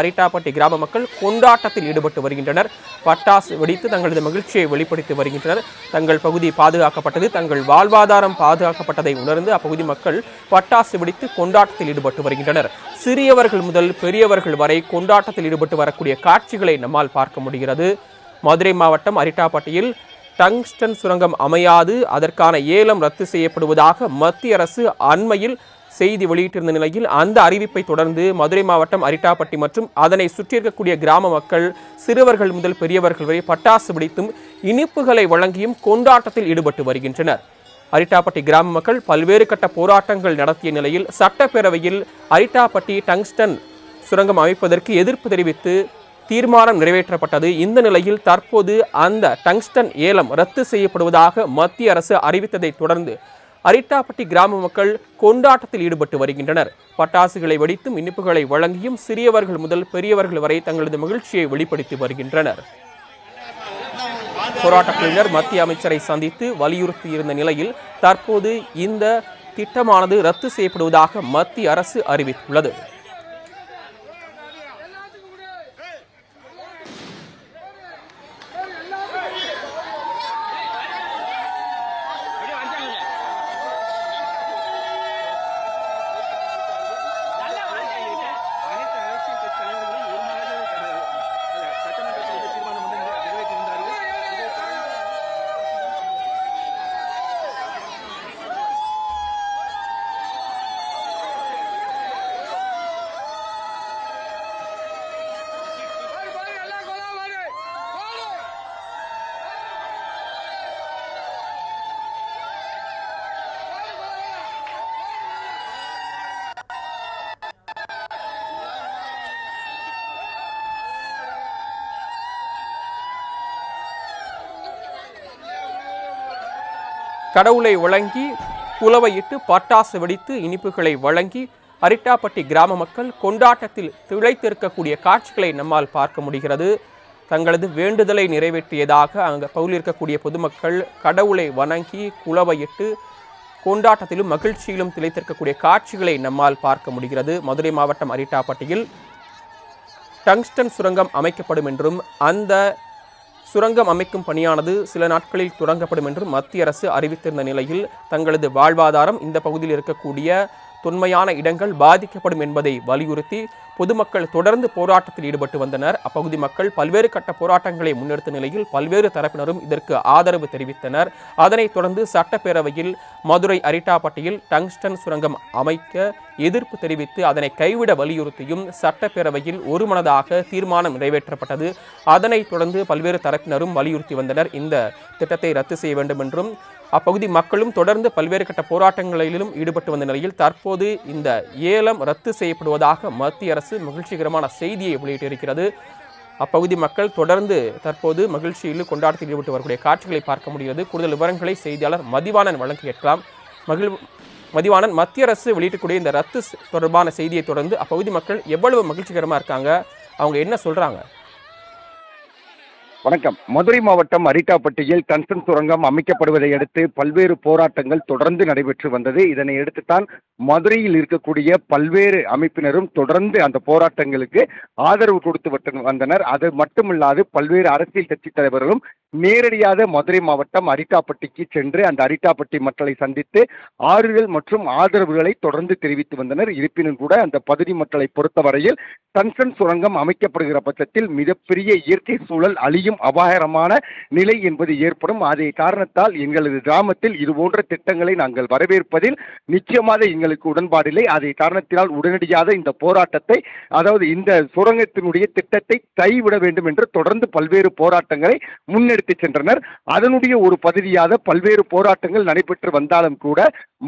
அரிட்டாப்பட்டி கிராம மக்கள் கொண்டாட்டத்தில் ஈடுபட்டு வருகின்றனர். பட்டாசு வெடித்து தங்களது மகிழ்ச்சியை வெளிப்படுத்தி வருகின்றனர். தங்கள் பகுதி பாதுகாக்கப்பட்டது தங்கள் வாழ்வாதாரம் பாதுகாக்கப்பட்டதை உணர்ந்து அப்பகுதி மக்கள் பட்டாசு வெடித்து கொண்டாட்டத்தில் ஈடுபட்டு வருகின்றனர். சிறியவர்கள் முதல் பெரியவர்கள் வரை கொண்டாட்டத்தில் ஈடுபட்டு வரக்கூடிய காட்சிகளை நம்மால் பார்க்க முடிகிறது. மதுரை மாவட்டம் அரிட்டாப்பட்டியில் டங்ஸ்டன் சுரங்கம் அமையாது. அதற்கான ஏலம் ரத்து செய்யப்படுவதாக மத்திய அரசு அண்மையில் செய்தி வெளியிட்டிருந்த நிலையில் அந்த அறிவிப்பை தொடர்ந்து மதுரை மாவட்டம் அரிட்டாப்பட்டி மற்றும் அதனை சுற்றியிருக்கக்கூடிய கிராம மக்கள் சிறுவர்கள் முதல் பெரியவர்கள் வரை பட்டாசு வெடித்தும் இனிப்புகளை வழங்கியும் கொண்டாட்டத்தில் ஈடுபட்டு வருகின்றனர். அரிட்டாப்பட்டி கிராம மக்கள் பல்வேறு கட்ட போராட்டங்கள் நடத்திய நிலையில் சட்டப்பேரவையில் அரிட்டாப்பட்டி டங்ஸ்டன் சுரங்கம் அமைப்பதற்கு எதிர்ப்பு தெரிவித்து தீர்மானம் நிறைவேற்றப்பட்டது. இந்த நிலையில் தற்போது அந்த டங்ஸ்டன் ஏலம் ரத்து செய்யப்படுவதாக மத்திய அரசு அறிவித்ததை தொடர்ந்து அரிட்டாப்பட்டி கிராம மக்கள் கொண்டாட்டத்தில் ஈடுபட்டு வருகின்றனர். பட்டாசுகளை வெடித்தும் இனிப்புகளை வழங்கியும் சிறியவர்கள் முதல் பெரியவர்கள் வரை தங்களது மகிழ்ச்சியை வெளிப்படுத்தி வருகின்றனர். போராட்டக்குழுவினர் மத்திய அமைச்சரை சந்தித்து வலியுறுத்தியிருந்த நிலையில் தற்போது இந்த திட்டமானது ரத்து செய்யப்படுவதாக மத்திய அரசு அறிவித்துள்ளது. கடவுளை வழங்கி குலவையிட்டு பட்டாசு வெடித்து இனிப்புகளை வழங்கி அரிட்டாப்பட்டி கிராம மக்கள் கொண்டாட்டத்தில் திளைத்திருக்கக்கூடிய காட்சிகளை நம்மால் பார்க்க முடிகிறது. தங்களது வேண்டுதலை நிறைவேற்றியதாக அங்கே பகுதியில் இருக்கக்கூடிய பொதுமக்கள் கடவுளை வணங்கி குலவையிட்டு கொண்டாட்டத்திலும் மகிழ்ச்சியிலும் திளைத்திருக்கக்கூடிய காட்சிகளை நம்மால் பார்க்க முடிகிறது. மதுரை மாவட்டம் அரிட்டாப்பட்டியில் டங்ஸ்டன் சுரங்கம் அமைக்கப்படும் என்றும் அந்த சுரங்கம் அமைக்கும் பணியானது சில நாட்களில் தொடங்கப்படும் என்று மத்திய அரசு அறிவித்திருந்த நிலையில் தங்களது வாழ்வாதாரம் இந்த பகுதியில் இருக்கக்கூடிய தொன்மையான இடங்கள் பாதிக்கப்படும் என்பதை வலியுறுத்தி பொதுமக்கள் தொடர்ந்து போராட்டத்தில் ஈடுபட்டு வந்தனர். அப்பகுதி மக்கள் பல்வேறு கட்ட போராட்டங்களை முன்னெடுத்த நிலையில் பல்வேறு தரப்பினரும் இதற்கு ஆதரவு தெரிவித்தனர். அதனைத் தொடர்ந்து சட்டப்பேரவையில் மதுரை அரிட்டாப்பட்டியில் டங்ஸ்டன் சுரங்கம் அமைக்க எதிர்ப்பு தெரிவித்து அதனை கைவிட வலியுறுத்தியும் சட்டப்பேரவையில் ஒருமனதாக தீர்மானம் நிறைவேற்றப்பட்டது. அதனைத் தொடர்ந்து பல்வேறு தரப்பினரும் வலியுறுத்தி வந்தனர். இந்த திட்டத்தை ரத்து செய்ய வேண்டும் என்றும் அப்பகுதி மக்களும் தொடர்ந்து பல்வேறு கட்ட போராட்டங்களிலும் ஈடுபட்டு வந்த நிலையில் தற்போது இந்த ஏலம் ரத்து செய்யப்படுவதாக மத்திய அரசு மகிழ்ச்சிகரமான செய்தியை வெளியிட்டிருக்கிறது. அப்பகுதி மக்கள் தொடர்ந்து தற்போது மகிழ்ச்சியில் கொண்டாட்டத்தில் ஈடுபட்டு வரக்கூடிய காட்சிகளை பார்க்க முடிகிறது. கூடுதல் விவரங்களை செய்தியாளர் மதிவாணன் வழங்க கேட்கலாம். மகிழ் மதிவாணன் மத்திய அரசு வெளியிட்டக்கூடிய இந்த ரத்து தொடர்பான செய்தியை தொடர்ந்து அப்பகுதி மக்கள் எவ்வளவு மகிழ்ச்சிகரமாக இருக்காங்க? அவங்க என்ன சொல்கிறாங்க வணக்கம். மதுரை மாவட்டம் அரிட்டாப்பட்டியில் டன்சன் சுரங்கம் அமைக்கப்படுவதை அடுத்து பல்வேறு போராட்டங்கள் தொடர்ந்து நடைபெற்று வந்தது. இதனை அடுத்துத்தான் மதுரையில் இருக்கக்கூடிய பல்வேறு அமைப்பினரும் தொடர்ந்து அந்த போராட்டங்களுக்கு ஆதரவு கொடுத்து வந்தனர். அது மட்டுமில்லாது பல்வேறு அரசியல் கட்சி தலைவர்களும் நேரடியாக மதுரை மாவட்டம் அரிட்டாப்பட்டிக்கு சென்று அந்த அரிட்டாப்பட்டி மக்களை சந்தித்து ஆறுதல் மற்றும் ஆதரவுகளை தொடர்ந்து தெரிவித்து வந்தனர். இருப்பினும் கூட அந்த பகுதி மக்களை பொறுத்தவரையில் டன்சன் சுரங்கம் அமைக்கப்படுகிற பட்சத்தில் மிகப்பெரிய இயற்கை சூழல் அழியும் அபாயகரமான நிலை என்பது ஏற்படும். அதே காரணத்தால் எங்களது கிராமத்தில் இது போன்ற திட்டங்களை நாங்கள் வரவேற்பதில் நிச்சயமாக எங்களுக்கு உடன்பாடில்லை. அதை காரணத்தினால் உடனடியாக இந்த போராட்டத்தை அதாவது இந்த சுரங்கத்தினுடைய திட்டத்தை கைவிட வேண்டும் என்று தொடர்ந்து பல்வேறு போராட்டங்களை முன்னெடுத்து சென்றனர். அதனுடைய ஒரு பகுதியாக பல்வேறு போராட்டங்கள் நடைபெற்று வந்தாலும் கூட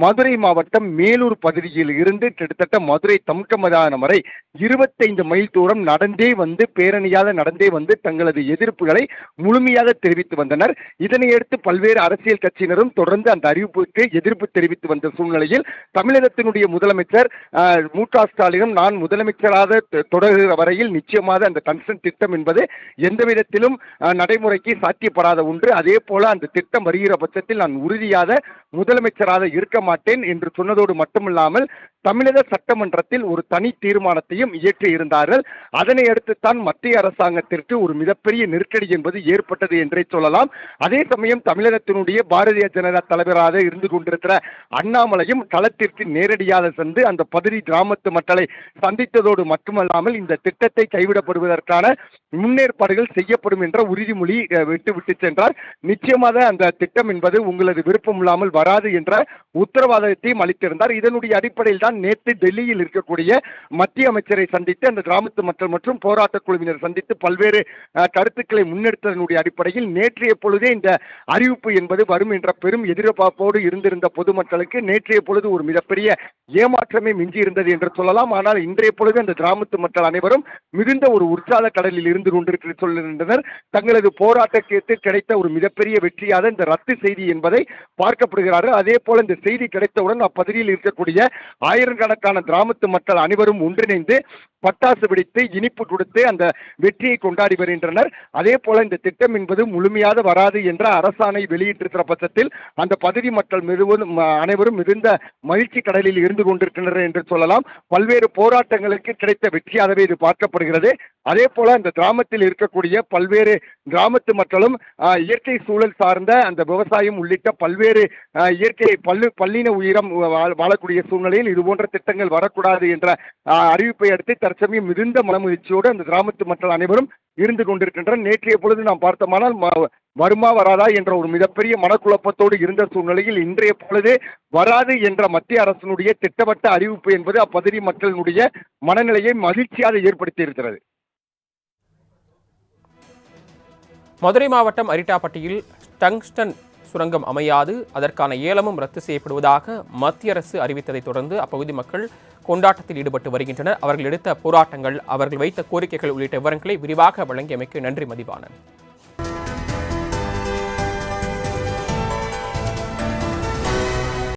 மதுரை மாவட்டம் மேலூர் பகுதியில் இருந்து கிட்டத்தட்ட மதுரை தமுக்கமதானம் வரை இருபத்தைந்து மைல் தூரம் நடந்தே வந்து பேரணியாக நடந்தே வந்து தங்களது எதிர்ப்புகளை முழுமையாக தெரிவித்து வந்தனர். இதனையடுத்து பல்வேறு அரசியல் கட்சியினரும் தொடர்ந்து அந்த அறிவிப்புக்கு எதிர்ப்பு தெரிவித்து வந்த சூழ்நிலையில் தமிழகத்தினுடைய முதலமைச்சர் மு க ஸ்டாலினும் நான் முதலமைச்சராக தொடர்கிற வரையில் நிச்சயமாக அந்த கன்சன் திட்டம் என்பது எந்த விதத்திலும் நடைமுறைக்கு சாத்திய சாத்தியப்படாத ஒன்று அதே போல அந்த திட்டம் வருகிற பட்சத்தில் நான் உறுதியாக முதலமைச்சராக இருக்க மாட்டேன் என்று சொன்னதோடு மட்டுமில்லாமல் தமிழக சட்டமன்றத்தில் ஒரு தனி தீர்மானத்தையும் இயற்றி இருந்தார்கள். அதனை அடுத்துத்தான் மத்திய அரசாங்கத்திற்கு ஒரு மிகப்பெரிய நெருக்கடி என்பது ஏற்பட்டது என்றே சொல்லலாம். அதே சமயம் தமிழகத்தினுடைய பாரதிய ஜனதா தலைவராக இருந்து கொண்டிருக்கிற அண்ணாமலையும் களத்திற்கு நேரடியாக சென்று அந்த பகுதி கிராமத்து மக்களை சந்தித்ததோடு மட்டுமல்லாமல் இந்த திட்டத்தை கைவிடப்படுவதற்கான முன்னேற்பாடுகள் செய்யப்படும் என்ற உறுதிமொழி விட்டு விட்டு விட்டு சென்றார். நிச்சயமாக அந்த திட்டம் என்பது உங்களது விருப்பம் இல்லாமல் வராது என்ற உத்தரவாதத்தையும் அளித்திருந்தார். இதனுடைய அடிப்படையில் தான் நேற்று டெல்லியில் இருக்கக்கூடிய மத்திய அமைச்சரை சந்தித்து அந்த கிராமத்து மக்கள் மற்றும் போராட்ட குழுவினர் சந்தித்து பல்வேறு கருத்துக்களை முன்னெடுத்ததனுடைய அடிப்படையில் நேற்றைய பொழுதே இந்த அறிவிப்பு என்பது வரும் என்ற பெரும் எதிர்பார்ப்போடு இருந்திருந்த பொதுமக்களுக்கு நேற்றைய பொழுது ஒரு மிகப்பெரிய ஏமாற்றமே மிஞ்சி இருந்தது என்று சொல்லலாம். ஆனால் இன்றைய பொழுது அந்த கிராமத்து மக்கள் அனைவரும் மிகுந்த ஒரு உற்சாக கடலில் இருந்து கொண்டிருக்கிற சொல்லிருந்தனர் தங்களது போராட்டத்தை விஷயத்தில் கிடைத்த ஒரு மிகப்பெரிய வெற்றியாக இந்த ரத்து செய்தி என்பதை பார்க்கப்படுகிறார்கள். அதே போல இந்த செய்தி கிடைத்தவுடன் அப்பகுதியில் இருக்கக்கூடிய ஆயிரக்கணக்கான கிராமத்து மக்கள் அனைவரும் ஒன்றிணைந்து பட்டாசு வெடித்து இனிப்பு கொடுத்து அந்த வெற்றியை கொண்டாடி வருகின்றனர். அதே போல இந்த திட்டம் என்பது முழுமையாக வராது என்ற அரசாணை வெளியிட்டிருக்கிற பட்சத்தில் அந்த பகுதி மக்கள் மிகவும் அனைவரும் மிகுந்த மகிழ்ச்சி கடலில் இருந்து கொண்டிருக்கின்றனர் என்று சொல்லலாம். பல்வேறு போராட்டங்களுக்கு கிடைத்த வெற்றியாகவே இது பார்க்கப்படுகிறது. அதே போல அந்த கிராமத்தில் இருக்கக்கூடிய பல்வேறு கிராமத்து மக்களும் மற்றும் இயற்கை சூழல் சார்ந்த அந்த விவசாயம் உள்ளிட்ட பல்வேறு இயற்கை பல்லு பல்லின உயிரம் வா- வாழக்கூடிய சூழ்நிலையில் இது போன்ற திட்டங்கள் வரக்கூடாது என்ற அறிவிப்பை அடுத்து தற்சமயம் மிகுந்த மனமுயற்சியோடு அந்த கிராமத்து மக்கள் அனைவரும் இருந்து கொண்டிருக்கின்றனர். நேற்றைய பொழுது நாம் பார்த்தோமானால் வருமா வராதா என்ற ஒரு மிகப்பெரிய மனக்குழப்பத்தோடு இருந்த சூழ்நிலையில் இன்றைய பொழுது வராது என்ற மத்திய அரசினுடைய திட்டவட்ட அறிவிப்பு என்பது அப்பகுதி மக்களினுடைய மனநிலையை மகிழ்ச்சியாக ஏற்படுத்தி இருக்கிறது. மதுரை மாவட்டம் அரிட்டாப்பட்டியில் டங்ஸ்டன் சுரங்கம் அமையாது. அதற்கான ஏலமும் ரத்து செய்யப்படுவதாக மத்திய அரசு அறிவித்ததைத் தொடர்ந்து அப்பகுதி மக்கள் கொண்டாட்டத்தில் ஈடுபட்டு வருகின்றனர். அவர்கள் எடுத்த போராட்டங்கள் அவர்கள் வைத்த கோரிக்கைகள் உள்ளிட்ட விவரங்களை விரிவாக வழங்கியமைக்கு நன்றி மதிவானன்.